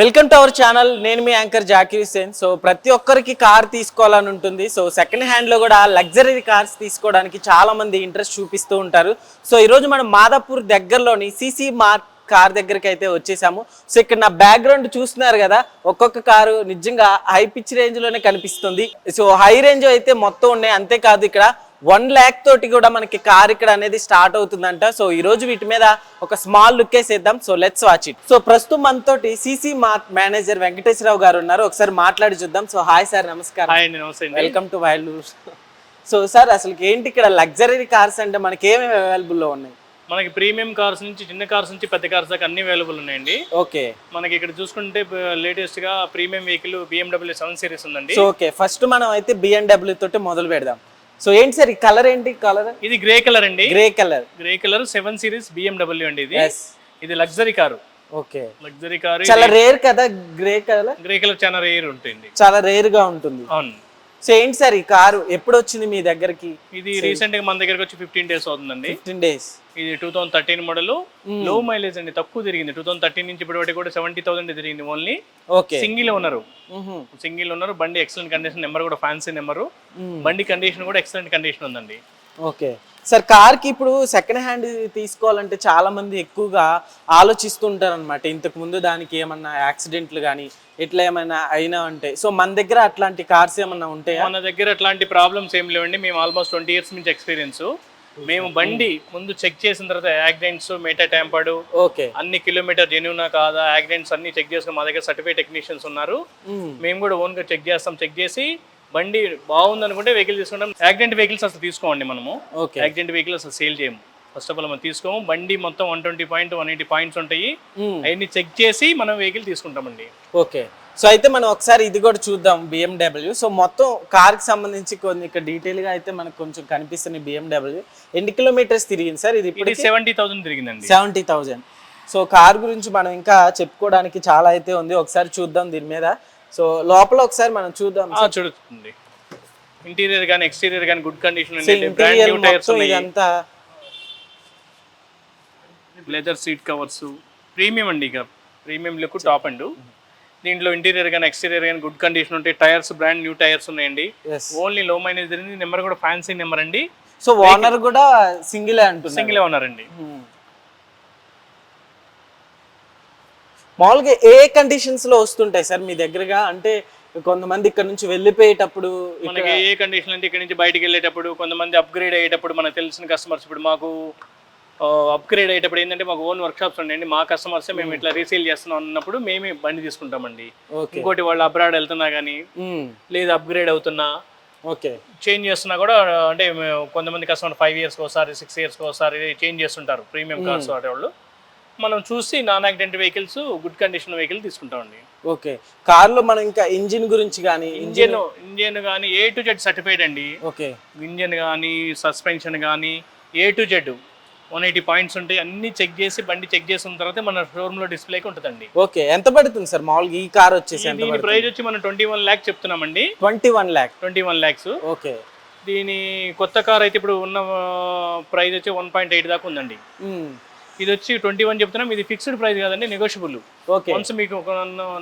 Welcome to our channel నేను మీ anchor Zakir Hussain so ప్రతి ఒక్కరికి కార్ తీసుకోవాలని ఉంటుంది. సో సెకండ్ హ్యాండ్లో కూడా లగ్జరీ కార్స్ తీసుకోవడానికి చాలామంది ఇంట్రెస్ట్ చూపిస్తూ ఉంటారు. సో ఈరోజు మనం మాదాపూర్ దగ్గరలోని సిసి మార్క్ కార్ దగ్గరికి అయితే వచ్చేసాము. సో ఇక్కడ నా బ్యాక్గ్రౌండ్ చూస్తున్నారు కదా. ఒక్కొక్క కారు నిజంగా హై పిచ్ రేంజ్లోనే కనిపిస్తుంది. సో హై రేంజ్ అయితే మొత్తం ఉన్నాయి. అంతేకాదు ఇక్కడ వన్ ల్యాక్ తోటి కూడా మనకి కార్ ఇక్కడ అనేది స్టార్ట్ అవుతుందంట. సో ఈ రోజు వీటి మీద ఒక స్మాల్ లుక్ వేసేద్దాం. So let's watch it so ప్రస్తుతం మనతోటి సిసి మార్క్ మేనేజర్ వెంకటేశ్వరరావు గారు ఉన్నారు. ఒకసారి మాట్లాడి చూద్దాం. సో హాయ్ సార్ నమస్కారం. Welcome to wild so sir అసలు ఏంటి ఇక్కడ లగ్జరీ కార్స్ అంటే మనకి ఏమేమి అవైలబుల్లో ఉన్నాయి? మనకి ప్రీమియం కార్స్ నుంచి చిన్న కార్స్ నుంచి పెద్ద కార్స్ దాకా అన్ని అవైలబుల్ ఉన్నాయండి. ఓకే. మనకి ఇక్కడ చూసుకుంటే లేటెస్ట్గా premium vehicle BMW seven series ఉందండి. ఓకే. ఫస్ట్ మనం అయితే బిఎన్డబ్ల్యూ తోటి మొదలు పెడదాం. సో ఏంటి సార్ ఈ కలర్ ఏంటి? కలర్ ఇది గ్రే కలర్ అండి. Grey colour grey colour seven series BMW అండి ఇది. ఇది luxury car okay luxury car చాలా రేర్ కదా గ్రే కలర్ గ్రే కలర్ చాలా రేర్ ఉంటుంది చాలా రేర్గా ఉంటుంది. అవును. సో ఏంటి సార్ ఈ కారు ఎప్పుడు వచ్చింది మీ దగ్గరికి? ఇది రీసెంట్గా మన దగ్గరకు వచ్చి ఫిఫ్టీన్ డేస్ అవుతుందండి. ఫిఫ్టీన్ డేస్ ఇది టూ థౌసండ్ థర్టీన్ మోడల్లో మైలేజ్ అండి తక్కువ తిరిగింది. టూ థౌసండ్ థర్టీన్ నుంచి ఇప్పటి కూడా సెవెంటీ థౌసండ్ తిరిగింది ఓన్లీ. ఓకే. సింగిల్ ఉన్నారు. సింగిల్ ఉన్నారు. బండి ఎక్సలెంట్ కండిషన్ నెంబర్ కూడా ఫ్యాన్సీ నెంబరు. బండి కండిషన్ కూడా ఎక్సలెంట్ కండిషన్ ఉందండి. ఓకే. సార్ కార్కి ఇప్పుడు సెకండ్ హ్యాండ్ తీసుకోవాలంటే చాలా మంది ఎక్కువగా ఆలోచిస్తుంటారు అనమాట ఇంతకు ముందు దానికి ఏమన్నా యాక్సిడెంట్లు కానీ ఇట్లా ఏమైనా అయినా ఉంటాయి సో మన దగ్గర అట్లాంటి కార్స్ ఏమన్నా ఉంటాయా? మన దగ్గర అట్లాంటి ప్రాబ్లమ్స్ ఏం లేవండి. మేము ఆల్మోస్ట్ ట్వంటీ ఇయర్స్ నుంచి ఎక్స్పీరియన్స్ మేము బండి ముందు చెక్ చేసిన తర్వాత యాక్సిడెంట్స్ మేటా ట్యాంపర్డ్ ఓకే. అన్ని కిలోమీటర్ జెన్యునా కాదా? యాక్సిడెంట్స్ అన్ని చెక్ చేసుకుని మా దగ్గర సర్టిఫైడ్ టెక్నీషియన్స్ ఉన్నారు. మేము. కూడా ఓన్గా చెక్ చేస్తాం. చెక్ చేసి బండి బాగుంది అనుకుంటే వెహికల్ తీసుకుంటాం. యాక్సిడెంట్ వెహికల్స్ అసలు తీసుకోండి మనము. ఓకే. యాక్సిడెంట్ వెహికల్ అసలు సేల్ చేయము. ఫస్ట్ ఆఫ్ ఆల్ మనం తీసుకోము. బండి మొత్తం one twenty point one eighty points ఉంటాయి. మ్మ్. అవన్నీ చెక్ చేసి మనం వెహికల్ తీసుకుంటామండి. ఓకే. సో అయితే మనం ఒకసారి ఇది కూడా చూద్దాం బిఎండబ్ల్యూ సో మొత్తం కార్కి సంబంధించి కొన్ని ఇక్కడ డీటెయిల్గా అయితే మనకు కొంచెం కనిపిస్తుంది బిఎండబ్ల్యూ ఎన్ని కిలోమీటర్స్ తిరిగింది సార్? ఇది ఇప్పుడు సెవెంటీ థౌసండ్ తిరిగిందండి. సెవెంటీ థౌజండ్ సో కార్ గురించి మనం ఇంకా చెప్పుకోవడానికి చాలా అయితే ఉంది. ఒకసారి చూద్దాం దీని మీద. సో లోపల ఒకసారి మనం చూద్దాం చూడుతుంది ఇంటీరియర్ కానీ ఎక్స్టీరియర్ కానీ good condition brand new tyres ఇదంతా లెదర్ సీట్ కవర్స్ ప్రీమియం అండి ఇక. Premium look top end. దీంట్లో ఇంటీరియర్ కానీ ఎక్స్టీరియర్ కానీ గుడ్ కండిషన్ ఉంటాయి. టైర్స్ బ్రాండ్ న్యూ టైర్స్ ఉన్నాయండి. ఓన్లీ లో మైనేజ్ నెంబర్ కూడా ఫ్యాన్సీ నెంబర్ అండి. సో ఓనర్ కూడా సింగిలే సింగిల్ ఉన్నారండి Hmm. మామూలుగా ఏ కండిషన్స్లో వస్తుంటాయి సార్ మీ దగ్గరగా? అంటే కొంతమంది ఇక్కడ నుంచి వెళ్ళిపోయేటప్పుడు మనకి ఏ కండిషన్ అంటే ఇక్కడ నుంచి బయటికి వెళ్ళేటప్పుడు కొంతమంది అప్గ్రేడ్ అయ్యేటప్పుడు మనకు తెలిసిన కస్టమర్స్ ఇప్పుడు మాకు అప్గ్రేడ్ అయ్యేటప్పుడు ఏంటంటే మాకు ఓన్ వర్క్ షాప్స్ ఉన్నాయండి మా కస్టమర్స్ మేము ఇట్లా రీసేల్ చేస్తున్నాం అన్నప్పుడు మేమే బండి తీసుకుంటామండి. ఇంకోటి వాళ్ళు అబ్రాడ్ వెళ్తున్నా కానీ Hmm. లేదా అప్గ్రేడ్ అవుతున్నా ఓకే. చేంజ్ చేస్తున్నా కూడా అంటే కొంతమంది కస్టమర్ ఫైవ్ ఇయర్స్కి ఒకసారి సిక్స్ ఇయర్స్కి ఒకసారి చేంజ్ చేస్తుంటారు. ప్రీమియం కార్స్ వాళ్ళు. మనం చూసి non accident vehicles good condition vehicle తీసుకుంటామండి. ఓకే. కార్లో మనం ఇంకా ఇంజిన్ గురించి కానీ ఇంజిన్ ఇంజిన్ కానీ ఏ టు జెడ్ సర్టిఫైడ్ అండి. ఓకే. ఇంజిన్ కానీ సస్పెన్షన్ కానీ A to Z one eighty points ఉంటాయి. అన్ని చెక్ చేసి బండి చెక్ చేసిన తర్వాత మన షోరూమ్లో డిస్ప్లేకి ఉంటుందండి. ఓకే. ఎంత పడుతుంది సార్? మామూలుగా ఈ కార్ వచ్చేసి దీని ప్రైస్ వచ్చి మనం twenty one lakh చెప్తున్నామండి. Twenty one lakh twenty one lakhs okay. దీని కొత్త కార్ అయితే ఇప్పుడు ఉన్న ప్రైస్ వచ్చి వన్ పాయింట్ ఎయిట్ దాకా ఉందండి. ఇది వచ్చి ట్వంటీ వన్ చెప్తున్నాం. ఇది ఫిక్స్డ్ ప్రైస్ కాదండి నెగోషియబుల్ ఓకే. వన్స్ మీకు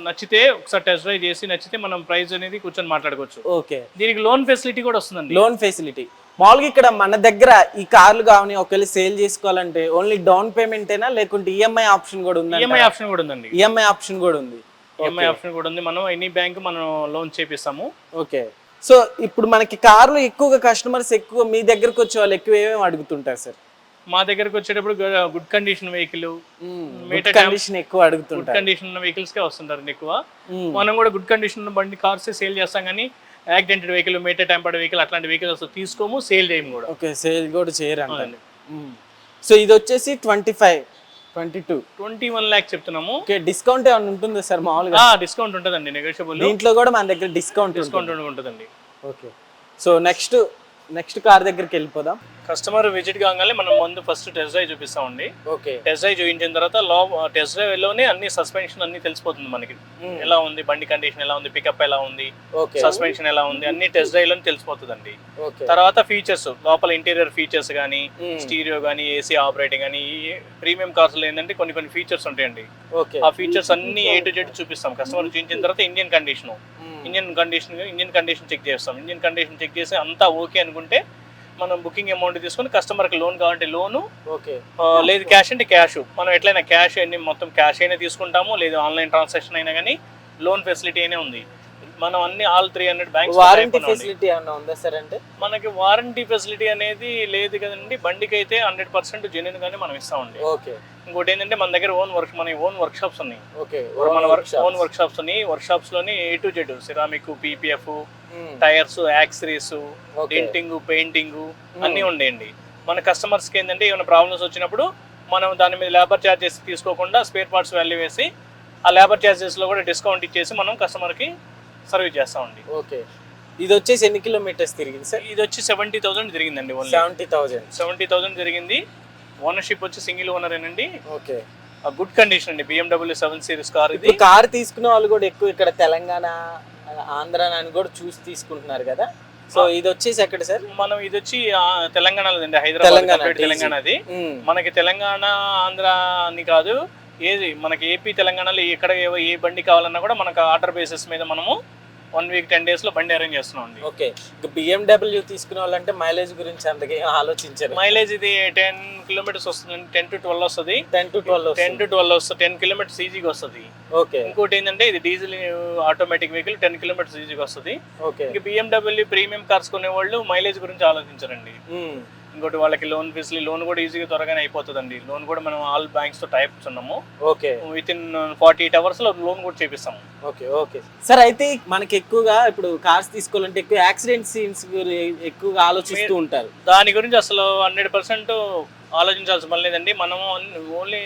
నచ్చితే ఒకసారి టెస్ట్ డ్రైవ్ చేసి నచ్చితే మనం ప్రైస్ అనేది కూర్చొని మాట్లాడుకోవచ్చు. ఓకే. దీనికి లోన్ ఫెసిలిటీ కూడా వస్తుందండి. లోన్ ఫెసిలిటీ మామూలుగా ఇక్కడ మన దగ్గర ఈ కార్లు కావని ఒకవేళ సేల్ చేసుకోవాలంటే ఓన్లీ డౌన్ పేమెంటేనా లేకుంటే ఈఎంఐ ఆప్షన్ కూడా ఉందా ఈఎంఐ ఆప్షన్ కూడా ఉందండి. ఈఎంఐ ఆప్షన్ కూడా ఉంది. ఈఎంఐ ఆప్షన్ కూడా ఉంది. మనం ఎనీ బ్యాంక్ మనం లోన్ చేపిస్తాము. ఓకే. సో ఇప్పుడు మనకి కార్లు ఎక్కువగా కస్టమర్స్ ఎక్కువ మీ దగ్గరకు వచ్చే వాళ్ళు ఎక్కువ ఏమేమి అడుగుతుంటారు సార్ మా దగ్గరకు వచ్చేటప్పుడు గుడ్ కండిషన్ వెహికల్ కండిషన్ ఎక్కువ గుడ్ కండిషన్ ఉన్న వెహికల్స్ కే వస్తుంటారు ఎక్కువ Hmm. మనం కూడా గుడ్ కండిషన్ ఉన్న బండి కార్స్ సేల్ చేస్తాం కానీ accidented vehicle meter tampered vehicle అట్లాంటి వెహికల్స్ తీసుకోము సేల్ చేయము కూడా. ఓకే సేల్ కూడా చేయరు అంటారు అవునండి. సో ఇది వచ్చేసి twenty five twenty two twenty one lakh చెప్తున్నాము డిస్కౌంట్ ఏమైనా ఉంటుందా సార్ మామూలుగా? డిస్కౌంట్ ఉంటుందండి నెగోషియబుల్ దీంట్లో కూడా మన దగ్గర డిస్కౌంట్ డిస్కౌంట్ ఉంటుందండి. Okay. So next next car దగ్గరికి వెళ్ళిపోదాం. కస్టమర్ విజిట్ కాగానే మనం ముందు ఫస్ట్ టెస్ట్ డ్రైవ్ చూపిస్తామండి. ఓకే. టెస్ట్ డ్రైవ్ చూపించిన తర్వాత లో టెస్ట్ డ్రైవ్లోనే అన్ని సస్పెన్షన్ అన్ని తెలిసిపోతుంది మనకి. ఎలా ఉంది బండి కండిషన్ ఎలా ఉంది పికప్ ఎలా ఉంది సస్పెన్షన్ ఎలా ఉంది అన్ని టెస్ట్ డ్రైవ్లోనే తెలిసిపోతుందండి. తర్వాత ఫీచర్స్ లోపల ఇంటీరియర్ ఫీచర్స్ కానీ. స్టీరియో కానీ ఏసీ ఆపరేటింగ్ కానీ ప్రీమియం కార్స్లో ఏంటంటే కొన్ని కొన్ని ఫీచర్స్ ఉంటాయండి. ఆ ఫీచర్స్ అన్ని ఏ టు జెడ్ చూపిస్తాం. కస్టమర్ చూపించిన తర్వాత Indian condition engine condition engine condition check చేస్తాం. ఇంజిన్ కండిషన్ చెక్ చేసి అంతా ఓకే అనుకుంటే మనం బుకింగ్ అమౌంట్ తీసుకొని కస్టమర్కి లోన్ కావాలంటే లోను ఓకే. లేదు క్యాష్ అంటే క్యాష్. మనం ఎట్లయినా క్యాష్ అన్ని మొత్తం క్యాష్ అయినా తీసుకుంటాము లేదు ఆన్లైన్ ట్రాన్సాక్షన్ అయినా కానీ లోన్ ఫెసిలిటీ అయినా ఉంది. మనం అన్ని all three hundred banks warranty facility ఏమన్నా ఉందా సార్ అంటే? మనకి వారంటీ ఫెసిలిటీ అనేది లేదు కదండి. బండికి అయితే హండ్రెడ్ పర్సెంట్ జెన్యున్ గానే మనం ఇస్తామండి ఓకే. ఇంకోటి ఏంటంటే మన దగ్గర ఓన్ వర్క్ మన ఓన్ వర్క్ షాప్స్ ఉన్నాయి. ఓకే. మన వర్క్ ఓన్ వర్క్ షాప్స్ ఉన్నాయి. వర్క్ షాప్స్లోని A to Z ceramic PPF tyres accessories denting painting అన్నీ ఉండేయండి. మన కస్టమర్స్కి ఏంటంటే ఏమైనా ప్రాబ్లమ్స్ వచ్చినప్పుడు మనం దాని మీద లేబర్ ఛార్జెస్ తీసుకోకుండా స్పేర్ పార్ట్స్ వాల్యూ వేసి ఆ లేబర్ ఛార్జెస్లో కూడా డిస్కౌంట్ ఇచ్చేసి మనం కస్టమర్కి సర్వీస్ చేస్తామండి. ఓకే. ఇది వచ్చేసి ఎన్ని కిలోమీటర్స్ తిరిగింది సార్? ఇది వచ్చి సెవెంటీ థౌసండ్ జరిగిందండి only. Seventy thousand seventy thousand జరిగింది ఓనర్షిప్ వచ్చి సింగిల్ ఓనర్ ఏనండి ఓకే గుడ్ కండిషన్ అండి. బిఎండబ్ల్యూ సెవెన్ సిరీస్ కార్ ఇది. కార్ తీసుకునే వాళ్ళు కూడా ఎక్కువ ఇక్కడ తెలంగాణ ఆంధ్ర అని కూడా చూసి తీసుకుంటున్నారు కదా సో ఇది వచ్చేసి ఎక్కడ సార్ మనం ఇది వచ్చి తెలంగాణలో అండి హైదరాబాద్. తెలంగాణది. మనకి తెలంగాణ ఆంధ్ర అని కాదు ఏది మనకి ఏపీ తెలంగాణలో ఎక్కడ ఏ బండి కావాలన్నా కూడా మనకు ఆర్డర్ బేసిస్ మీద మనము వన్ వీక్ టెన్ డేస్లో బండి అరేంజ్ చేస్తున్నాం అండి. ఓకే. బిఎండబ్ల్యూ తీసుకునే వాళ్ళంటే మైలేజ్ గురించి అంతగా ఆలోచించారు. మైలేజ్ ఇది టెన్ కిలోమీటర్స్ వస్తుంది టెన్ టు ట్వెల్వ్ వస్తుంది. Ten to twelve ten to twelve వస్తుంది టెన్ కిలోమీటర్స్ ఈజీగా వస్తుంది. ఓకే. ఇంకోటి ఏంటంటే ఇది diesel automatic vehicle ten kilometres ఈజీగా వస్తుంది. ఓకే. ఇంక బిఎండబ్ల్యూ ప్రీమియం కార్స్ కొనే వాళ్ళు మైలేజ్ గురించి ఆలోచించరండి. ఇంకోటి వాళ్ళకి లోన్ ఫెసిలిటీ లోన్ కూడా ఈజీగా త్వరగానే అయిపోతుందండి. లోన్ కూడా మనం ఆల్ బ్యాంక్స్తో టైప్స్ ఉన్నాము okay. Within forty eight అవర్స్లో లోన్ కూడా చేపిస్తాము. Okay okay. సార్ అయితే మనకి ఎక్కువగా ఇప్పుడు కార్స్ తీసుకోవాలంటే ఎక్కువ యాక్సిడెంట్ సీన్స్ ఎక్కువగా ఆలోచిస్తూ ఉంటారు. దాని గురించి అసలు హండ్రెడ్ పర్సెంట్ ఆలోచించాల్సిన పని లేదండి. మనము ఓన్లీ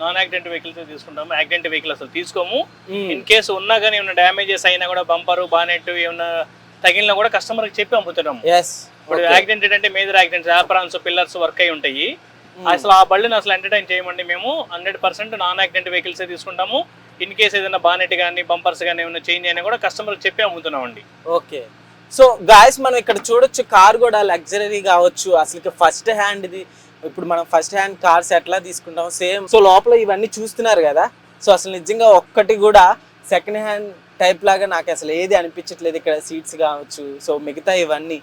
నాన్ యాక్సిడెంట్ వెహికల్స్ తీసుకుంటాము. యాక్సిడెంట్ వెహికల్ అసలు తీసుకోము. ఇన్ కేసు ఉన్నా కానీ ఏమైనా డ్యామేజెస్ అయినా కూడా బంపర్ బానెట్ ఏమైనా తగిలినా కూడా కస్టమర్కి చెప్పి అమ్ముతున్నాము ఇప్పుడు యాక్సిడెంట్ అంటే major accidents aprons pillars work అయి ఉంటాయి. అసలు ఆ బళ్ళని అసలు ఎంటర్టైన్ చేయమండి మేము. Hundred percent non accident vehicles తీసుకుంటాము. ఇన్ కేస్ ఏదైనా బానెట్ కానీ బంపర్స్ కానీ ఏమైనా చేంజ్ అయినా కూడా కస్టమర్కి చెప్పి అమ్ముతున్నామండి ఓకే సో గాయస్ మనం ఇక్కడ చూడొచ్చు కార్ కూడా లగ్జరీ కావచ్చు. అసలు ఫస్ట్ హ్యాండ్ ఇది. ఇప్పుడు మనం ఫస్ట్ హ్యాండ్ కార్స్ ఎట్లా తీసుకుంటాం సేమ్ సో లోపల ఇవన్నీ చూస్తున్నారు కదా? సో అసలు నిజంగా ఒక్కటి కూడా సెకండ్ హ్యాండ్ టైప్ లాగా నాకు అసలు ఏది అనిపించట్లేదు ఇక్కడ సీట్స్ కావచ్చు. సో మిగతా ఇవన్నీ.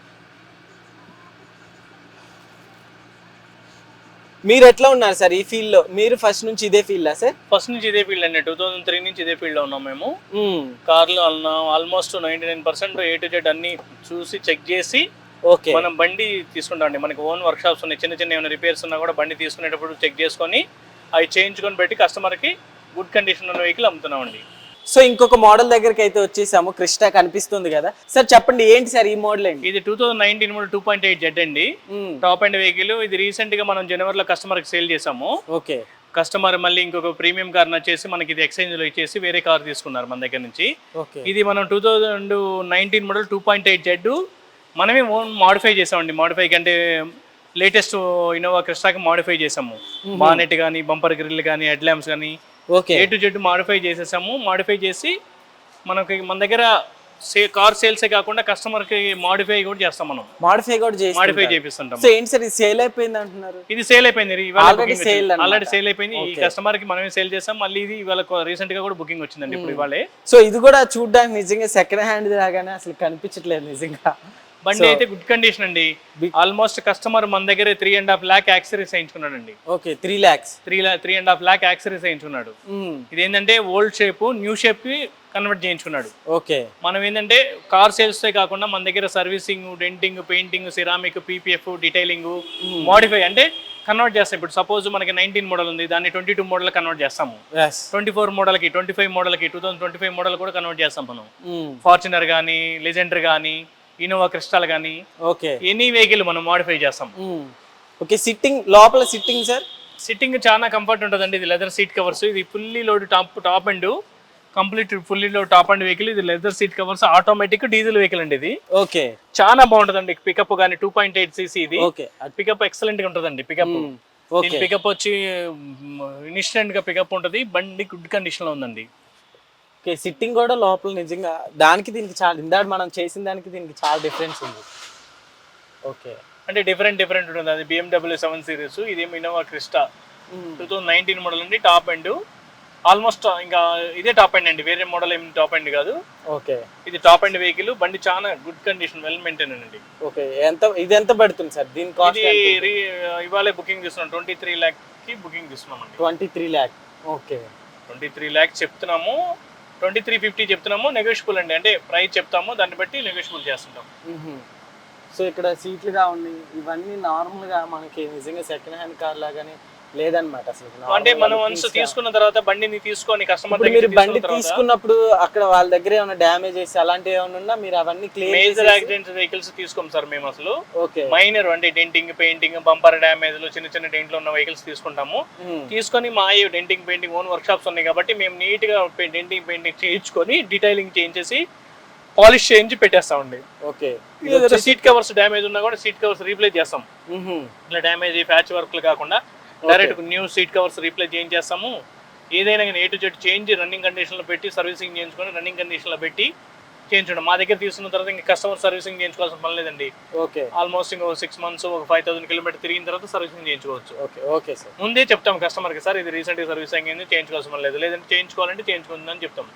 మీరు ఎట్లా ఉన్నారు సార్ ఈ ఫీల్డ్లో? మీరు ఫస్ట్ నుంచి ఇదే ఫీల్డా సార్? ఫస్ట్ నుంచి ఇదే ఫీల్డ్ అండి. టూ థౌసండ్ త్రీ నుంచి ఇదే ఫీల్డ్లో ఉన్నాం మేము. కార్లు almost ninety nine percent A to Z అన్ని చూసి చెక్ చేసి ఓకే మనం బండి తీసుకుంటాం అండి. మనకి ఓన్ వర్క్ షాప్స్ ఉన్నాయి. చిన్న చిన్న ఏమైనా రిపేర్స్ ఉన్నా కూడా బండి తీసుకునేటప్పుడు చెక్ చేసుకొని అవి చేయించుకొని పెట్టి కస్టమర్కి గుడ్ కండిషన్ ఉన్న వెహికల్ అమ్ముతున్నామండి సో ఇంకొక మోడల్ దగ్గరికి అయితే వచ్చేసాము. కృష్ణ కనిపిస్తుంది కదా. సార్ చెప్పండి ఏంటి సార్ ఈ మోడల్ ఏంటి? ఇది two thousand nineteen two point eight Z అండి. టాప్ అండ్ వెహికల్ ఇది రీసెంట్గా మనం జనవరిలో కస్టమర్కి సేల్ చేసాము. ఓకే. కస్టమర్ మళ్ళీ ఇంకొక ప్రీమియం కార్ నచ్చేసి మనకి ఇది ఎక్స్చేంజ్లో ఇచ్చేసి వేరే కార్ తీసుకున్నారు మన దగ్గర నుంచి. ఓకే. ఇది మనం two thousand nineteen model two point eight Z మనమే ఓన్ మాడిఫై చేసామండి. మాడిఫై అంటే లేటెస్ట్ ఇన్నోవా క్రిస్టాకి మాడిఫై చేసాము. బానెట్ కానీ బంపర్ గ్రిల్ కానీ హెడ్ ల్యాంప్స్ కానీ okay A to Z modify చేసేసాము. మాడిఫై చేసి మనకి మన దగ్గర సే కార్ సేల్సే కాకుండా కస్టమర్కి మాడిఫై కూడా చేస్తాం మనం. మాడిఫై కూడా చేసి మాడిఫై చేపిస్తుంటాం. సో ఏంటి సార్ ఇది సేల్ అయిపోయింది అంటున్నారు? ఇది సేల్ అయిపోయింది. sale అన్నమాట. ఆల్రెడీ సేల్ అయిపోయింది. ఈ కస్టమర్కి మనమే సేల్ చేస్తాం మళ్ళీ ఇది ఇవాళ రీసెంట్గా కూడా బుకింగ్ వచ్చిందండి ఇప్పుడు ఇవాళే. సో ఇది కూడా చూడడానికి నిజంగా సెకండ్ హ్యాండ్ లాగానే అసలు కనిపించట్లేదు నిజంగా. బండి అయితే గుడ్ కండిషన్ అండి. ఆల్మోస్ట్ కస్టమర్ మన దగ్గర three and half lakh accessories వేయించుకున్నాడు అండి okay three lakhs three three and half lakh accessories వేయించుకున్నాడు. ఇది ఏంటంటే ఓల్డ్ షేప్ న్యూ షేప్కి కన్వర్ట్ చేయించుకున్నాడు. ఓకే. మనం ఏంటంటే కార్ సేల్స్ కాకుండా మన దగ్గర servicing denting painting ceramic PPF detailing modify అంటే కన్వర్ట్ చేస్తాం. ఇప్పుడు సపోజ్ మనకి నైన్టీన్ మోడల్ ఉంది దాన్ని ట్వంటీ టూ మోడల్ కన్వర్ట్ చేస్తాము. ట్వంటీ ఫోర్ మోడల్కి twenty five మోడల్కి two thousand twenty five model కూడా కన్వర్ట్ చేస్తాం మనం. ఫార్చునర్ కానీ లెజెండర్ కానీ ఇన్నోవా క్రిస్టాల్ కానీ ఓకే. ఎనీ వెహికల్ మనం మాడిఫై చేస్తాం. ఓకే సిట్టింగ్ లోపల సిట్టింగ్ సార్ సిట్టింగ్ చాలా కంఫర్ట్ ఉంటుందండి. ఇది లెదర్ సీట్ కవర్స్ ఇది fully load top top end complete fully top end vehicle ఇది leather seat covers automatic diesel vehicle అండి ఇది. ఓకే. చాలా బాగుంటుందండి. పికప్ కానీ టూ పాయింట్ ఎయిట్ సీసీ ఇది. పికప్ ఎక్సలెంట్గా ఉంటుందండి పికప్ ఓకే. పికప్ వచ్చి ఇన్స్టెంట్గా పికప్ ఉంటుంది. బండి గుడ్ కండిషన్లో ఉందండి. ఓకే సిట్టింగ్ కూడా లోపల నిజంగా దానికి దీనికి చాలా ఇందాక మనం చేసిన దానికి దీనికి చాలా డిఫరెన్స్ ఉంది. ఓకే. అంటే డిఫరెంట్ డిఫరెంట్ ఉంటుంది. అది బిఎండబ్ల్యూ సెవెన్ సిరీస్ ఇది Innova Crysta two thousand nineteen model అండి టాప్ ఎండ్ ఆల్మోస్ట్ ఇంకా ఇదే టాప్ ఎండ్ అండి. వేరే మోడల్ ఏం టాప్ ఎండ్ కాదు. ఓకే. ఇది టాప్ ఎండ్ వెహికల్ బండి చాలా గుడ్ కండిషన్ వెల్ మెయింటైన్ అండి. ఓకే ఎంత ఇది ఎంత పడుతుంది సార్? దీని కాస్ట్ ఇవాళే బుకింగ్ చేస్తున్నాం. ట్వంటీ త్రీ ల్యాక్కి బుకింగ్ చేస్తున్నామండి twenty three lakh okay. Twenty three lakhs చెప్తున్నాము. ట్వంటీ త్రీ ఫిఫ్టీ చెప్తున్నాము నెగోషియబుల్ అండి. అంటే ప్రైస్ చెప్తాము దాన్ని బట్టి నెగోషియబుల్ చేస్తుంటాం సో ఇక్కడ సీట్లుగా ఉన్నాయి ఇవన్నీ నార్మల్గా మనకి నిజంగా సెకండ్ హ్యాండ్ కార్ లాగానే లేదనమాట అసలు. అంటే మనం గా వన్స్ గా- తీసుకున్న తర్వాత బండిని తీసుకొని కస్టమర్ మీరు బండి తీసుకున్నప్పుడు అక్కడ వాళ్ళ దగ్గర ఏమైనా డ్యామేజ్ చేసి అలాంటివి ఏమైనా ఉన్నా మీరు అవన్నీ క్లియర్ మేజర్ యాక్సిడెంట్స్ వెహికల్స్ తీసుకోం సార్ మేము అసలు. ఓకే. మైనర్ అంటే డెంటింగ్ పెయింటింగ్ బంపర్ డ్యామేజ్లు చిన్న చిన్న డెంట్లు ఉన్న వెహికల్స్ తీసుకుంటాము. తీసుకొని మా denting painting own work shops ఉన్నాయి కాబట్టి మేము నీట్గా డెంటింగ్ పెయింటింగ్ చేయించుకొని డీటైలింగ్ చేయించేసి పాలిష్ చేయించి పెట్టేస్తామండి ఓకే. సీట్ కవర్స్ డ్యామేజ్ ఉన్నా కూడా సీట్ కవర్స్ రీప్లేస్ చేస్తాం. ఇట్లా డ్యామేజ్ ప్యాచ్ వర్క్లు కాకుండా direct new seat covers replace చేయించేస్తాము. ఏదైనా A to Z change running కండిషన్లో పెట్టి సర్వీసింగ్ చేయించుకొని రన్నింగ్ కండిషన్లో పెట్టి చేయించడం. మా దగ్గర తీసుకున్న తర్వాత ఇంకా కస్టమర్ సర్వీసింగ్ చేయించుకోవాల్సిన పని లేదండి. ఓకే. ఆల్మోస్ట్ ఇంకో సిక్స్ మంత్స్ ఒక ఫైవ్ థౌసండ్ కిలోమీటర్ తిరిగిన తర్వాత సర్వీసింగ్ చేయించుకోవచ్చు. Okay okay sir. ముందే చెప్తాం కస్టమర్కి సార్ ఇది రీసెంట్గా సర్వీస్ అయ్యింది చేయించుకోవాల్సిన పని లేదు. లేదంటే చేయించుకోవాలంటే చేయించుకుందని చెప్తాం.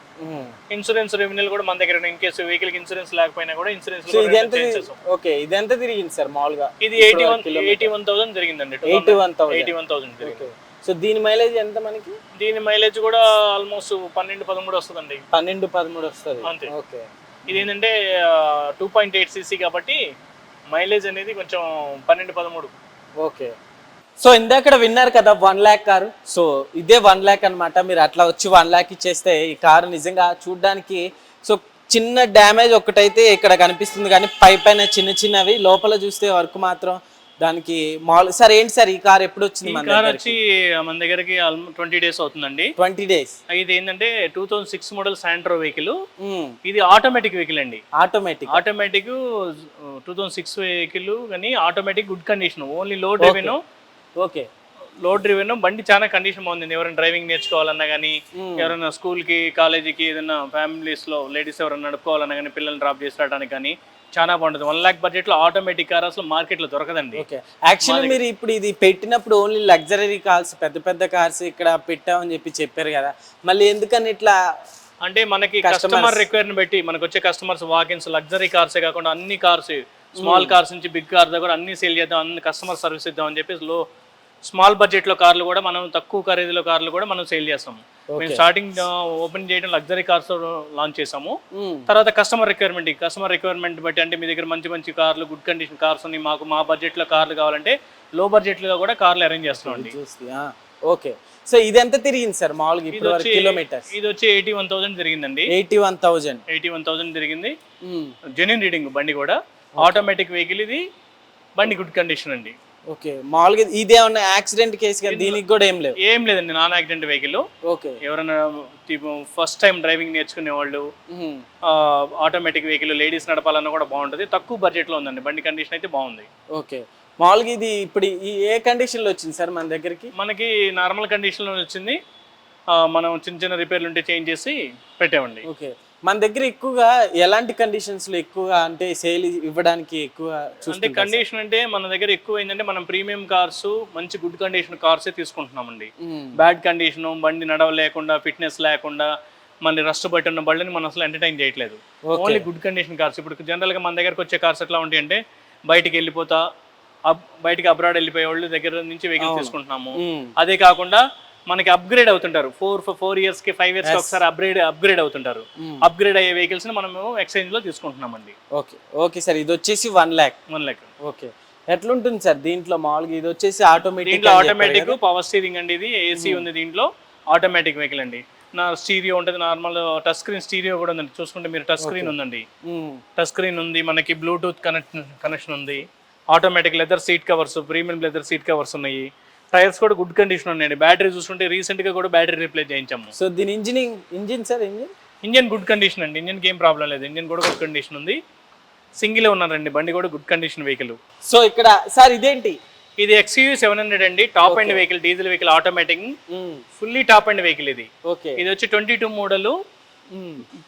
ఇన్సూరెన్స్ రెవెన్యూలు కూడా మన దగ్గర ఇన్ కేసు వెహికల్ ఇన్సూరెన్స్ లేకపోయినా కూడా ఇన్సూరెన్స్ ఓకే ఇది ఎంత తిరిగింది సార్ మామూలుగా? ఇది eighty one eighty one thousand జరిగిందండి eighty one thousand eighty one thousand so దీని మైలేజ్ ఎంత మనకి? దీని మైలేజ్ కూడా ఆల్మోస్ట్ పన్నెండు పదమూడు వస్తుందండి. పన్నెండు పదమూడు వస్తుంది. అంతే. ఓకే. ఇది ఏంటంటే టూ పాయింట్ ఎయిట్ సీసీ కాబట్టి మైలేజ్ అనేది కొంచెం పన్నెండు పదమూడు. ఓకే. సో ఇందాక విన్నారు కదా వన్ ల్యాక్ కారు సో ఇదే వన్ ల్యాక్ అన్నమాట. మీరు అట్లా వచ్చి వన్ ల్యాక్ ఇచ్చేస్తే ఈ కారు నిజంగా చూడడానికి సో చిన్న డ్యామేజ్ ఒకటైతే ఇక్కడ కనిపిస్తుంది. కానీ పై పైన చిన్న చిన్నవి లోపల చూస్తే వర్క్ మాత్రం దానికి మామూలు సార్ ఏంటి సార్ ఈ కార్ ఎప్పుడు వచ్చింది మన కార్ దగ్గర వచ్చి మన దగ్గరికి ట్వంటీ డేస్ అవుతుందండి. Twenty days. ఇది ఏంటంటే two thousand six model Santro vehicle. ఇది ఆటోమేటిక్ వెహికల్ అండి. Automatic automatic two thousand six vehicle కానీ automatic good condition. Only low driven okay. Low driven బండి చాలా కండిషన్ బాగుంది. ఎవరైనా డ్రైవింగ్ నేర్చుకోవాలన్నా కానీ ఎవరైనా స్కూల్కి కాలేజీకి ఏదైనా ఫ్యామిలీస్లో లేడీస్ ఎవరైనా నడుపుకోవాలన్నా కానీ పిల్లల్ని డ్రాప్ చేసి రావడానికి కానీ చాలా బాగుంటుంది. వన్ లాక్ బడ్జెట్లో ఆటోమేటిక్ కార్ అసలు మార్కెట్లో దొరకదండి. ఓకే యాక్చువల్లీ మీరు ఇప్పుడు ఇది పెట్టినప్పుడు ఓన్లీ లగ్జరీ కార్స్ పెద్ద పెద్ద కార్స్ ఇక్కడ పెట్టామని చెప్పి చెప్పారు కదా. మళ్ళీ ఎందుకని ఇట్లా అంటే మనకి కస్టమర్ రిక్వైర్ని బట్టి మనకు వచ్చే కస్టమర్స్ వాకిన్స్ లగ్జరీ కార్సే కాకుండా అన్ని కార్స్ స్మాల్ కార్స్ నుంచి బిగ్ కార్ దగ్గర అన్ని సేల్ చేద్దాం అన్ని కస్టమర్ సర్వీస్ ఇద్దాం అని చెప్పి లో స్మాల్ బడ్జెట్లో కార్లు కూడా మనం తక్కువ ఖరీదులో కార్లు కూడా మనం సేల్ చేస్తాము. మేము స్టార్టింగ్ ఓపెన్ చేయడం లగ్జరీ కార్స్ లాంచ్ చేసాము. తర్వాత కస్టమర్ రిక్వైర్మెంట్ కస్టమర్ రిక్వైర్మెంట్ బట్టి అంటే మీ దగ్గర మంచి మంచి కార్లు గుడ్ కండిషన్ కార్స్ ఉన్నాయి మాకు మా బడ్జెట్లో కార్లు కావాలంటే లో బడ్జెట్లో కూడా కార్లు అరేంజ్ చేస్తున్నామండి చూసి ఓకే. సో ఇది ఎంత తిరిగింది సార్? మామూలుగా ఇప్పుడు కిలోమీటర్స్. ఇది వచ్చి ఎయిటీ వన్ థౌసండ్ జరిగిందండి eighty one thousand eighty one thousand జరిగింది జెన్యున్ రీడింగ్ బండి కూడా. ఆటోమేటిక్ వెహికల్ ఇది. బండి గుడ్ కండిషన్ అండి. ఓకే. మామూలుగా ఇదేమన్నా యాక్సిడెంట్ కేసు కానీ దీనికి కూడా ఏం లేవు? ఏం లేదండి నాన్ యాక్సిడెంట్ వెహికల్ ఓకే. ఎవరైనా ఫస్ట్ టైం డ్రైవింగ్ నేర్చుకునే వాళ్ళు ఆటోమేటిక్ వెహికల్ లేడీస్ నడపాలన్నా కూడా బాగుంటుంది. తక్కువ బడ్జెట్లో ఉందండి బండి కండిషన్ అయితే బాగుంది. ఓకే. మామూలుగా ఇది ఇప్పుడు ఈ ఏ కండిషన్లో వచ్చింది సార్ మన దగ్గరికి? మనకి నార్మల్ కండిషన్లో వచ్చింది. ఆ, మనం చిన్న చిన్న రిపేర్లు ఉంటే చేంజ్ చేసి పెట్టామండి ఓకే. మన దగ్గర ఎక్కువగా ఎలాంటి కండిషన్స్లో ఎక్కువగా అంటే సేల్ ఇవ్వడానికి ఎక్కువ అంటే కండిషన్ అంటే మన దగ్గర ఎక్కువ ఏంటంటే మనం ప్రీమియం కార్స్ మంచి గుడ్ కండిషన్ కార్సే తీసుకుంటున్నామండి. బ్యాడ్ కండిషన్ బండి నడవలేకుండా ఫిట్నెస్ లేకుండా మళ్ళీ రస్ట్ బట్టి ఉన్న బండిని మనం అసలు ఎంటర్టైన్ చేయట్లేదు. ఓన్లీ గుడ్ కండిషన్ కార్స్ ఇప్పుడు జనరల్గా మన దగ్గరకు వచ్చే కార్స్ ఎట్లా ఉంటాయి అంటే బయటికి వెళ్ళిపోతా బయటికి అబ్రాడ్ వెళ్ళిపోయే వాళ్ళు దగ్గర నుంచి వెహికల్ తీసుకుంటున్నాము. అదే కాకుండా మనకి అప్గ్రేడ్ అవుతుంటారు. ఫోర్ ఫోర్ ఇయర్స్కి ఫైవ్ ఇయర్స్కి ఒకసారి అప్గ్రేడ్ అప్గ్రేడ్ అవుతుంటారు. అప్గ్రేడ్ అయ్యే వెహికల్స్ని మనము ఎక్స్చేంజ్లో తీసుకుంటున్నామండి. ఓకే ఓకే సార్ ఇది వచ్చేసి వన్ ల్యాక్ వన్ లెక్క ఓకే ఎట్లుంటుంది సార్ దీంట్లో మామూలుగా ఇది వచ్చేసి ఆటోమేటిక్ ఆటోమేటిక్ పవర్ స్టీరింగ్ అండి ఇది. ఏసీ ఉంది దీంట్లో. ఆటోమేటిక్ వెహికల్ అండి. నా స్టీరియో ఉంటుంది నార్మల్ టచ్ స్క్రీన్ స్టీరియో కూడా ఉందండి. చూసుకుంటే మీరు టచ్ స్క్రీన్ ఉందండి. టచ్ స్క్రీన్ ఉంది మనకి బ్లూటూత్ కనెక్ట్ కనెక్షన్ ఉంది. Automatic leather seat covers premium leather seat covers ఉన్నాయి. టైర్స్ కూడా గుడ్ కండిషన్ ఉన్నాయండి. బ్యాటరీ చూసుకుంటే రీసెంట్గా కూడా బ్యాటరీ రీప్లేస్ చేయించాము. సో దీని engine engine sir engine? Engine good condition అండి. ఇంజన్ ఏం ప్రాబ్లం లేదు. ఇంజన్ కూడా గుడ్ కండిషన్ ఉంది. సింగిల్ ఉన్నారండి. బండి కూడా గుడ్ కండిషన్ వెహికల్ సో ఇక్కడ సార్ ఇదేంటి? ఇది ఎక్స్యూ సెవెన్ హండ్రెడ్ అండి. Top end vehicle diesel vehicle automatic fully top end vehicle ఇది. ఓకే ఇది వచ్చి ట్వంటీ టూ మోడల్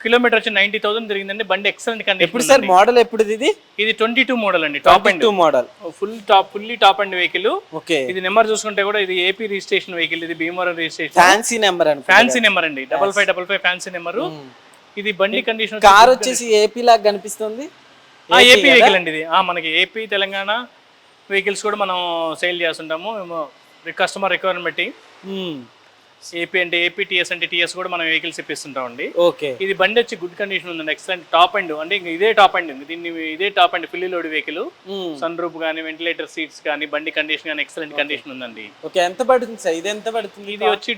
కిలోమీటర్ వచ్చి నైన్టీ థౌసండ్ తిరిగిందండి. బండి ఎక్సలెంట్ ఎప్పుడు కండిషన్ సార్ మోడల్ ఎప్పుడు ఇది? ఇది ట్వంటీ టూ మోడల్ అండి top end two model full top fully top end vehicle okay ఇది నెంబర్ చూసుకుంటే కూడా ఇది ఏపీ రిజిస్ట్రేషన్ వెహికల్ ఇది భీమవరం రిజిస్ట్రేషన్ ఫ్యాన్సీ నెంబర్ అనుకో ఫ్యాన్సీ నెంబర్ అండి. Double five double five fancy number ఇది బండి కండిషన్ కార్ వచ్చేసి ఏపీ లాగా కనిపిస్తుంది. ఏపీ వెహికల్ అండి ఇది. ఆ, మనకి ఏపీ తెలంగాణ వెహికల్స్ కూడా మనం సేల్ చేస్తుంటాము. కస్టమర్ రిక్వైర్మెంట్ బట్టి. ఏపీ అంటే ఏపీ టీఎస్ అంటే టీఎస్ కూడా మనం వెహికల్స్ ఇప్పిస్తుంటాం అండి. ఓకే. ఇది బండి వచ్చి గుడ్ కండిషన్ ఉందండి. ఎక్సలెంట్ టాప్ అండ్ అంటే ఇంక ఇదే టాప్ అండ్ దీన్ని ఇదే top end fully load vehicle sun roof కానీ వెంటిలేటర్ సీట్స్ కానీ బండి కండిషన్ కానీ ఎక్సలెంట్ కండిషన్ ఉందండి. ఓకే. ఎంత పడుతుంది సార్? ఇది ఎంత పడుతుంది? ఇది వచ్చి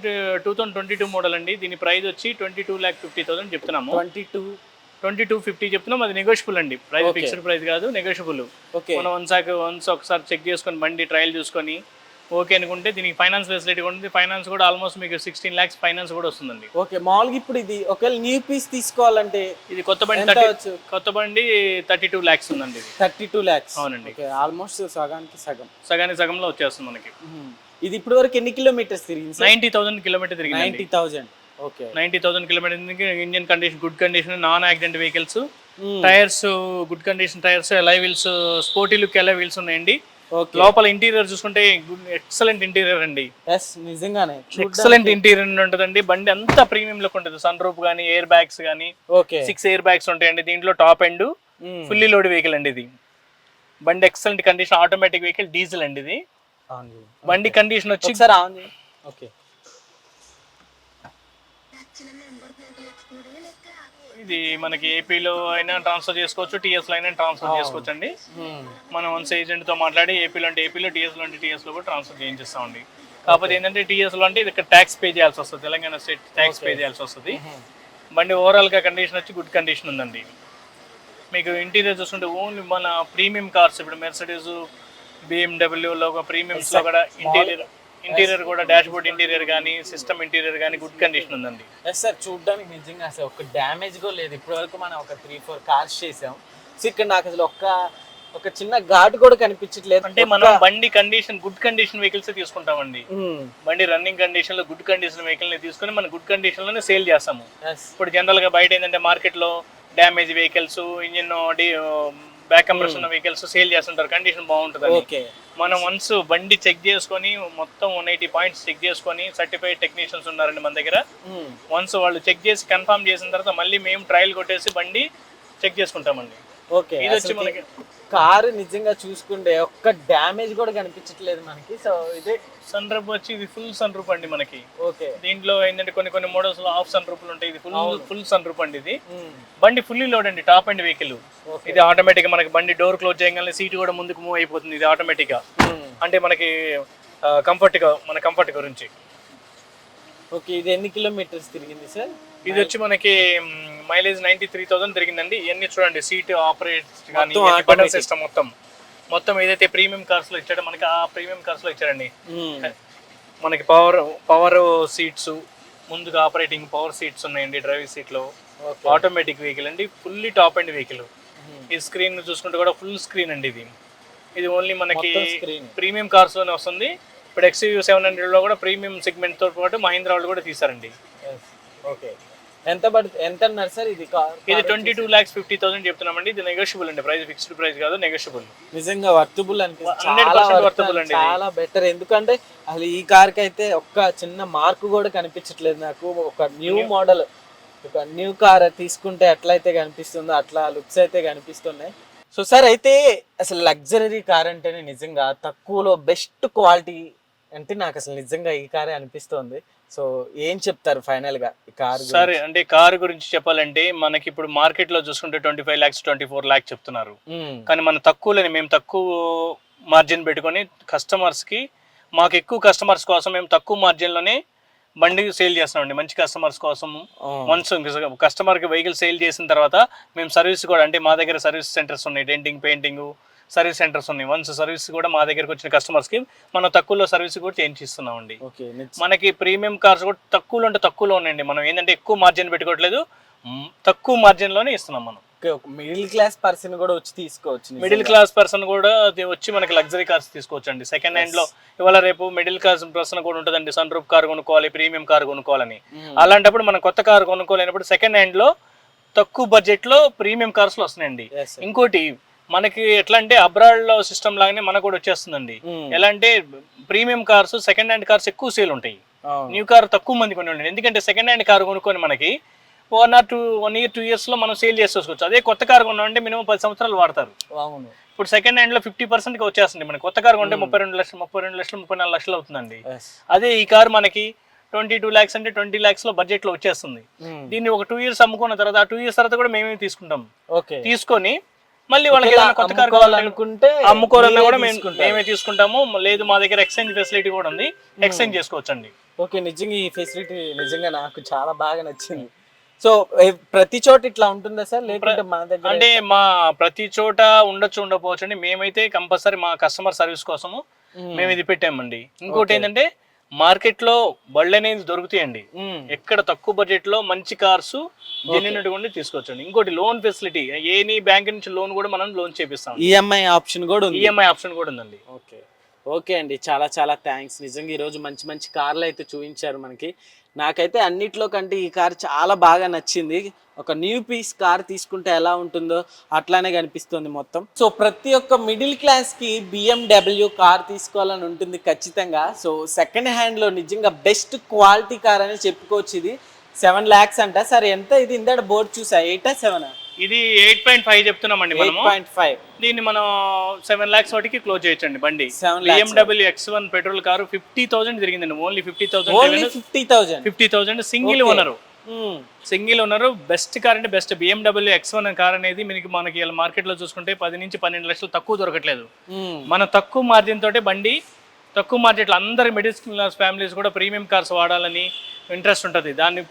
two thousand twenty two model అండి. దీని ప్రైస్ వచ్చి twenty two lakh fifty thousand చెప్తున్నాము. Twenty two. Twenty two fifty చెప్తున్నాం అది నెగోషియబుల్ అండి. ప్రైస్ ఫిక్స్డ్ ప్రైస్ కాదు నెగోషియబుల్ ఓకే. మనం వన్స్ వన్స్ ఒకసారి చెక్ చేసుకొని బండి ట్రయల్ చూసుకొని ఓకే అనుకుంటే దీనికి ఫైనాన్స్ ఫెసిలిటీ కూడా ఉంది. ఫైనాన్స్ కూడా ఆల్మోస్ట్ మీకు సిక్స్టీన్ ల్యాక్స్ ఫైనాన్స్ కూడా వస్తుందండి. ఓకే మామూలుగా ఇప్పుడు ఇది ఒకవేళ న్యూ పీస్ తీసుకోవాలంటే ఇది కొత్త బండి థర్టీ? కొత్త బండి థర్టీ టూ ల్యాక్స్ ఉందండి ఇది. Thirty two lakhs? అవునండి. ఆల్మోస్ట్ సగానికి సగం. సగానికి సగంలో వచ్చేస్తుంది మనకి. ఇది ఇప్పటి వరకు ఎన్ని కిలోమీటర్స్ తిరిగింది సార్? నైంటీ థౌసండ్ కిలోమీటర్ తిరిగింది ninety thousand okay. Ninety thousand kilometre engine condition good condition non accident vehicles. Tyres good condition tyres alloy wheels sporty look alloy wheels ఉన్నాయండి. లోపల ఇంటీరియర్ చూసుకుంటే ఎక్సలెంట్ ఇంటీరియర్ అండి. Yes నిజంగానే. Excellent interior ఉంటుందండి. బండి అంతా premium look ఉంటుంది. Sun roof కానీ ఎయిర్ బ్యాగ్స్ కానీ ఓకే. సిక్స్ ఎయిర్ బ్యాగ్స్ ఉంటాయండి. దీంట్లో top end. Fully load vehicle అండి ఇది. బండి excellent condition automatic vehicle diesel అండి ఇది. బండి కండిషన్ వచ్చి ఒకసారి ఆన్ చేయి. ఓకే ఇది మనకి ఏపీలో అయినా ట్రాన్స్ఫర్ చేసుకోవచ్చు టీఎస్లో అయినా ట్రాన్స్ఫర్ చేసుకోవచ్చు అండి. మనం వన్స్ ఏజెంట్తో మాట్లాడి ఏపీలో అంటే ఏపీలో టీఎస్లో అంటే టీఎస్లో కూడా ట్రాన్స్ఫర్ చేయించేస్తామండి. కాకపోతే ఏంటంటే టీఎస్లో అంటే ఇది ట్యాక్స్ పే చేయాల్సి వస్తుంది తెలంగాణ స్టేట్ ట్యాక్స్ పే చేయాల్సి వస్తుంది. బండి ఓవరాల్గా కండిషన్ వచ్చి గుడ్ కండిషన్ ఉందండి. మీకు ఇంటీరియర్ చూస్తుంటే ఓన్లీ మన ప్రీమియం కార్స్ ఇప్పుడు మెర్సిడీస్ బిఎండబ్ల్యూలో ఒక ప్రీమియమ్స్లో కూడా ఇంటీరియర్ ఇంటీరియర్ కూడా డాష్ బోర్డ్ ఇంటీరియర్ కానీ సిస్టమ్ ఇంటీరియర్ కానీ గుడ్ కండిషన్ ఉందండి. ఎస్ సార్ చూడడానికి నిజంగా అసలు ఒక డ్యామేజ్ కూడా లేదు. ఇప్పటి వరకు మనం ఒక త్రీ ఫోర్ కార్స్ చేసాం. సో ఇక్కడ నాకు అసలు ఒక్క ఒక చిన్న ఘాటు కూడా కనిపించట్లేదు. అంటే మనం బండి కండిషన్ గుడ్ కండిషన్ వెహికల్స్ తీసుకుంటామండి. మ్మ్. బండి రన్నింగ్ కండిషన్లో గుడ్ కండిషన్ వెహికల్ని తీసుకొని మనం గుడ్ కండిషన్లోనే సేల్ చేస్తాము. ఇప్పుడు జనరల్గా బయట ఏంటంటే మార్కెట్లో damage vehicles engine back compress ఉన్న వెహికల్స్ సేల్ చేస్తుంటారు. కండిషన్ బాగుంటుంది ఓకే. మనం వన్స్ బండి చెక్ చేసుకొని మొత్తం వన్ ఎయిటీ పాయింట్స్ చెక్ చేసుకొని సర్టిఫైడ్ టెక్నీషియన్స్ ఉన్నారండి మన దగ్గర. వన్స్ వాళ్ళు చెక్ చేసి కన్ఫర్మ్ చేసిన తర్వాత మళ్ళీ మేము ట్రయల్ కొట్టేసి బండి చెక్ చేసుకుంటామండి. ఓకే. ఇది వచ్చి మనకి కారు నిజంగా చూసుకుంటే ఒక్క డ్యామేజ్ కూడా కనిపించట్లేదు మనకి. సో ఇదే సన్ రూప్ వచ్చి ఇది ఫుల్ సన్ రూప్ అండి మనకి. ఓకే. దీంట్లో ఏంటంటే కొన్ని కొన్ని మోడల్స్లో హాఫ్ సన్ రూపులు ఉంటాయి. ఇది ఫుల్ ఫుల్ సన్ రూప్ అండి ఇది. మ్మ్. బండి ఫుల్లీ లోడ్ అండి టాప్ అండ్ వెహికల్. ఇది ఆటోమేటిక్ మనకి బండి డోర్ క్లోజ్ చేయగానే సీట్ కూడా ముందుకు మూవ్ అయిపోతుంది ఇది ఆటోమేటిక్గా. మ్మ్. అంటే మనకి కంఫర్ట్గా మన కంఫర్ట్ గురించి. ఓకే ఇది ఎన్ని కిలోమీటర్స్ తిరిగింది సార్ ఇది వచ్చి మనకి మైలేజ్ నైన్టీ త్రీ థౌసండ్ తిరిగిందండి ఇవన్నీ చూడండి సీట్ ఆపరేట్ కానీ. సిస్టమ్ మొత్తం. మొత్తం ఏదైతే ప్రీమియం కార్స్లో ఇచ్చాడో మనకి ఆ ప్రీమియం కార్స్లో ఇచ్చాడండి. మనకి పవర్ పవర్ సీట్స్ ముందుగా ఆపరేటింగ్ పవర్ సీట్స్ ఉన్నాయండి డ్రైవింగ్ సీట్లో. ఆటోమేటిక్ వెహికల్ అండి ఫుల్లీ టాప్ అండ్ వెహికల్ ఈ స్క్రీన్ చూసుకుంటే కూడా ఫుల్ స్క్రీన్ అండి ఇది. ఇది ఓన్లీ మనకి. ప్రీమియం కార్స్లోనే వస్తుంది. ఇప్పుడు ఎక్స్యూ సెవెన్ హండ్రెడ్లో కూడా ప్రీమియం సెగ్మెంట్తో పాటు మహీంద్రా వాళ్ళు కూడా తీసారండి. ఓకే ఎంత పడుతుంది ఎంత అన్నారు సార్ ఇది కార్ ఇది twenty two lakhs fifty thousand చెప్తున్నామండి. ఇది నెగోషియబుల్ అండి. ప్రైస్ ఫిక్స్డ్ ప్రైస్ కాదు నెగోషియబుల్ నిజంగా వర్తబుల్ అనిపిస్తుంది. 100% చాలా worthable వర్తబుల్ అండి. చాలా బెటర్ ఎందుకంటే అసలు ఈ కార్కి అయితే ఒక్క చిన్న మార్కు కూడా కనిపించట్లేదు నాకు. ఒక న్యూ మోడల్ ఒక న్యూ కార్ తీసుకుంటే ఎట్లయితే కనిపిస్తుందో అట్లా లుక్స్ అయితే కనిపిస్తున్నాయి. సో సార్ అయితే అసలు లగ్జరీ కార్ అంటేనే నిజంగా తక్కువలో బెస్ట్ క్వాలిటీ అంటే నాకు అసలు నిజంగా ఈ కారే అనిపిస్తోంది. సో ఏం చెప్తారు ఫైనల్గా ఈ కార్ సరే అంటే కారు గురించి చెప్పాలంటే మనకి ఇప్పుడు మార్కెట్లో చూసుకుంటే twenty five lakhs twenty four lakhs చెప్తున్నారు కానీ మనం తక్కువలోనే మేము తక్కువ మార్జిన్ పెట్టుకొని కస్టమర్స్కి మాకు ఎక్కువ కస్టమర్స్ కోసం మేము తక్కువ మార్జిన్లోనే బండి సేల్ చేస్తున్నామండి మంచి కస్టమర్స్ కోసం. వన్స్ కస్టమర్కి వెహికల్ సేల్ చేసిన తర్వాత మేము సర్వీస్ కూడా అంటే మా దగ్గర సర్వీస్ సెంటర్స్ ఉన్నాయి. డెంటింగ్ పెయింటింగ్ సర్వీస్ సెంటర్స్ ఉన్నాయి. వన్స్ సర్వీస్ కూడా మా దగ్గరకు వచ్చిన కస్టమర్స్కి మనం తక్కువలో సర్వీస్ కూడా చేయించిస్తున్నామండి. ఓకే మనకి ప్రీమియం కార్స్ కూడా తక్కువలో అంటే తక్కువలో ఉన్నాయండి. మనం ఏంటంటే ఎక్కువ మార్జిన్ పెట్టుకోవట్లేదు. తక్కువ మార్జిన్లోనే ఇస్తున్నాం మనం. మిడిల్ క్లాస్ పర్సన్ కూడా వచ్చి తీసుకోవచ్చు మిడిల్ క్లాస్ పర్సన్ కూడా వచ్చి మనకి లగ్జరీ కార్స్ తీసుకోవచ్చండి. సెకండ్ హ్యాండ్లో ఇవాళ రేపు మిడిల్ క్లాస్ పర్సన్ కూడా ఉంటుందండి. సన్ రూప్ కార్ కొనుక్కోవాలి ప్రీమియం కార్ కొనుక్కోవాలని. అలాంటప్పుడు మనం కొత్త కార్ కొనుక్కోలేనప్పుడు సెకండ్ హ్యాండ్లో తక్కువ బడ్జెట్లో ప్రీమియం కార్స్లో వస్తున్నాయండి. ఇంకోటి మనకి ఎట్లా అంటే అబ్రాడ్లో సిస్టమ్ లాగానే మనకు కూడా వచ్చేస్తుందండి. ఎలా అంటే premium cars second hand cars ఎక్కువ సేల్ ఉంటాయి. న్యూ కార్ తక్కువ మంది కొని ఉండండి. ఎందుకంటే సెకండ్ హ్యాండ్ కార్ కొనుక్కొని మనకి one or two one year two ఇయర్స్లో మనం సేల్ చేసుకోవచ్చు అదే కొత్త కార్ కొన్నామంటే మినిమం పది సంవత్సరాలు వాడతారు. ఇప్పుడు సెకండ్ హ్యాండ్లో ఫిఫ్టీ పర్సెంట్కి వచ్చేస్తుంది. మనకి కొత్త కార్ కొంటే ముప్పై రెండు లక్షలు ముప్పై రెండు లక్షలు ముప్పై నాలుగు లక్షలు అవుతుందండి. అదే ఈ కార్ మనకి ట్వంటీ టూ ల్యాక్స్ అంటే ట్వంటీ ల్యాక్స్లో బడ్జెట్లో వచ్చేస్తుంది. దీన్ని ఒక టూ ఇయర్స్ అమ్ముకున్న తర్వాత ఆ టూ ఇయర్స్ తర్వాత కూడా మేమే తీసుకుంటాం? తీసుకొని మళ్ళీ వాళ్ళకి ఏదైనా కొత్త కార్ అమ్ముకోవాలనుకుంటే అమ్ముకోవాలన్నా కూడా మేము. మేమే తీసుకుంటాము. లేదు మా దగ్గర ఎక్స్చేంజ్ ఫెసిలిటీ కూడా ఉంది. ఎక్స్చేంజ్ చేసుకోవచ్చండి. ఓకే నిజంగా ఈ ఫెసిలిటీ నిజంగా నాకు చాలా బాగా నచ్చింది. సో ప్రతి చోట ఇట్లా ఉంటుందా సార్? లేకుంటే మన దగ్గర అంటే మా ప్రతి చోట ఉండొచ్చు ఉండకపోవచ్చు అండి మేమైతే కంపల్సరీ మా కస్టమర్ సర్వీస్ కోసము మ్మ్. మేము ఇది పెట్టామండి. ఇంకోటి ఏంటంటే మార్కెట్లో బళ్ళు అనేది దొరుకుతాయండి. ఎక్కడ తక్కువ బడ్జెట్లో మంచి కార్స్ ఉండి తీసుకోవచ్చండి ఇంకోటి లోన్ ఫెసిలిటీ ఏని బ్యాంక్ నుంచి లోన్ కూడా మనం లోన్ చేపిస్తాం. ఈఎంఐ ఆప్షన్ కూడా ఉంది. ఈఎంఐ ఆప్షన్ కూడా ఉందండి. ఓకే. ఓకే అండి. చాలా చాలా థ్యాంక్స్ నిజంగా ఈరోజు మంచి మంచి కార్లు అయితే చూపించారు మనకి. నాకైతే అన్నిట్లో కంటే ఈ కార్ చాలా బాగా నచ్చింది. ఒక న్యూ పీస్ కార్ తీసుకుంటే ఎలా ఉంటుందో అట్లానే కనిపిస్తుంది మొత్తం. సో ప్రతి ఒక్క మిడిల్ క్లాస్కి బిఎండబ్ల్యూ కార్ తీసుకోవాలని ఉంటుంది ఖచ్చితంగా. సో సెకండ్ హ్యాండ్లో నిజంగా బెస్ట్ క్వాలిటీ కార్ అని చెప్పుకోవచ్చు ఇది. సెవెన్ ల్యాక్స్ అంట. సార్ ఎంత ఇది? ఇందాక బోర్డు చూసా. ఎయిటా సెవెన్? ఇది ఎయిట్ పాయింట్ ఫైవ్ చెప్తున్నామండి మనము. Point five. దీన్ని మనం సెవెన్ లాక్స్ వాటికి క్లోజ్ చేయొచ్చండి బండి. 7 lakhs BMW X one petrol car fifty thousand తిరిగిందండి. Only fifty thousand fifty thousand fifty thousand single owner. Single owner best car అంటే best. BMW X one car అనేది మనకి మనకి ఇలా మార్కెట్లో చూసుకుంటే పది నుంచి పన్నెండు లక్షలు తక్కువ దొరకట్లేదు. మన తక్కువ మార్జిన్ తోటే బండి తక్కువ మార్కెట్లో అందరి మిడిల్ క్లాస్ ఫ్యామిలీస్ కూడా ప్రీమియం కార్స్ వాడాలని ఇంట్రెస్ట్ ఉంటుంది. దాని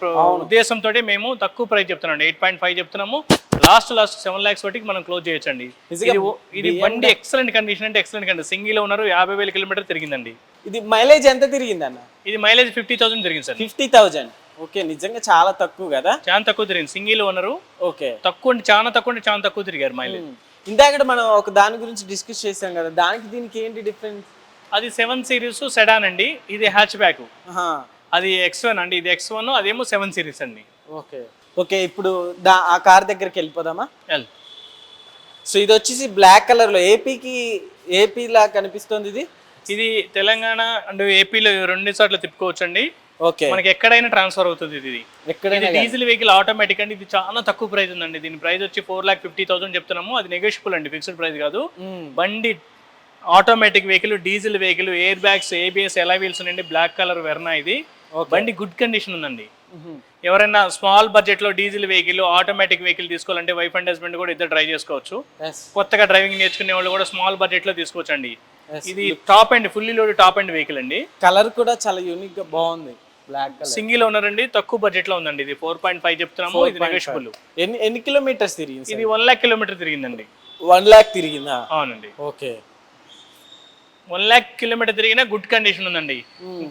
ఉద్దేశంతో మేము తక్కువ ప్రైస్ చెప్తున్నాం. ఎయిట్ పాయింట్ ఫైవ్ చెప్తున్నాము. లాస్ట్ లాస్ట్ సెవెన్ ల్యాక్స్ వరకు మనం క్లోజ్ చేయొచ్చండి. ఇది బండి ఎక్సలెంట్ కండిషన్ అంటే ఎక్సలెంట్ కండిషన్ సింగిల్ ఓనర్ యాభై వేల కిలోమీటర్ తిరిగిందండి. ఇది మైలేజ్ ఎంత తిరిగింది అన్న ఇది మైలేజ్ ఫిఫ్టీ థౌసండ్ తిరిగింది సార్. ఫిఫ్టీ థౌజండ్ ఓకే నిజంగా చాలా తక్కువ కదా? చాలా తక్కువ తిరిగింది. Single owner okay. తక్కువ అంటే చాలా తక్కువ అంటే చాలా తక్కువ తిరిగారు మైలేజ్. ఇందాక మనం ఒక దాని గురించి డిస్కస్ చేసాం కదా. దానికి దీనికి ఏంటి డిఫరెన్స్? అది సెవెన్ సిరీస్ సెడాన్ అండి. ఇది హ్యాచ్ బ్యాక్ అది ఎక్స్ వన్ అండి. ఇది ఎక్స్ వన్ అదేమో సెవెన్ సిరీస్ అండి. ఓకే. ఓకే ఇప్పుడు దా ఆ కార్ దగ్గరికి వెళ్ళిపోదామా? సో ఇది వచ్చేసి బ్లాక్ కలర్లో ఏపీకి ఏపీ లా కనిపిస్తుంది ఇది? ఇది తెలంగాణ అండ్ ఏపీలో రెండు చోట్ల తిప్పుకోవచ్చు అండి ఓకే. మనకి ఎక్కడైనా ట్రాన్స్ఫర్ అవుతుంది ఇది. ఎక్కడైనా డీజిల్ వెహికల్ ఆటోమేటిక్ అండి. ఇది చాలా తక్కువ ప్రైస్ ఉందండి. దీని ప్రైస్ వచ్చి ఫోర్ లాక్ ఫిఫ్టీ థౌసండ్ చెప్తున్నాము. అది నెగోషియబుల్ అండి. ఫిక్స్డ్ ప్రైస్ కాదు. బండి automatic vehicle diesel vehicle air bags ABS alloy wheels ఉండండి బ్లాక్ కలర్ వెర్నా ఇది. బండి గుడ్ కండిషన్ ఉందండి. ఎవరైనా స్మాల్ బడ్జెట్లో డీజిల్ వెహికల్ ఆటోమేటిక్ వెహికల్ తీసుకోవాలంటే వైఫ్ అండ్ హస్బెండ్ కూడా ఇద్దరు డ్రైవ్ చేసుకోవచ్చు. కొత్తగా డ్రైవింగ్ నేర్చుకునే వాళ్ళు కూడా స్మాల్ బడ్జెట్లో తీసుకోవచ్చు అండి. ఇది top end fully load top end vehicle అండి. కలర్ కూడా చాలా యూనిక్గా బాగుంది. బ్లాక్ సింగిల్ ఓనర్ అండి తక్కువ బడ్జెట్లో ఉందండి ఇది. ఫోర్ పాయింట్ ఫైవ్ చెప్తున్నాము ఇది నెగోషియబుల్ ఎన్ని ఎన్ని కిలోమీటర్స్ తిరిగింది ఇది వన్ లాక్ కిలోమీటర్ తిరిగిందండి. వన్ లాక్ తిరిగిందా? అవునండి. ఓకే వన్ లాక్ కిలోమీటర్ తిరిగినా గుడ్ కండిషన్ ఉందండి.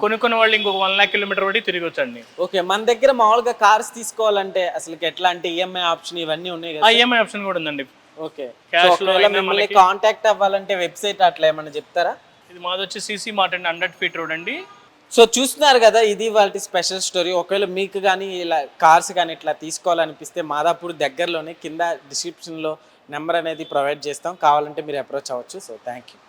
కొనుక్కున్న వాళ్ళు ఇంకొక వన్ లాక్ కిలోమీటర్ ఒకటి తిరగొచ్చండి. ఓకే మన దగ్గర మామూలుగా కార్స్ తీసుకోవాలంటే అసలు ఎట్లా అంటే ఈఎంఐ ఆప్షన్ ఇవన్నీ ఉన్నాయి కదా ఈఎంఐ ఆప్షన్ కూడా ఉందండి. ఓకే. సో లో మిమ్మల్ని కాంటాక్ట్ అవ్వాలంటే వెబ్సైట్ అట్లా ఏమన్నా చెప్తారా? ఇది మాది వచ్చి సీసీ మార్ట్ అండి హండ్రెడ్ ఫీట్ రోడ్ అండి. సో చూస్తున్నారు కదా ఇది వాళ్ళ స్పెషల్ స్టోరీ ఒకవేళ మీకు కానీ ఇలా కార్స్ కానీ ఇట్లా తీసుకోవాలనిపిస్తే మాదాపూర్ దగ్గరలోనే కింద డిస్క్రిప్షన్లో నెంబర్ అనేది ప్రొవైడ్ చేస్తాం. కావాలంటే మీరు అప్రోచ్ అవ్వచ్చు. So thank you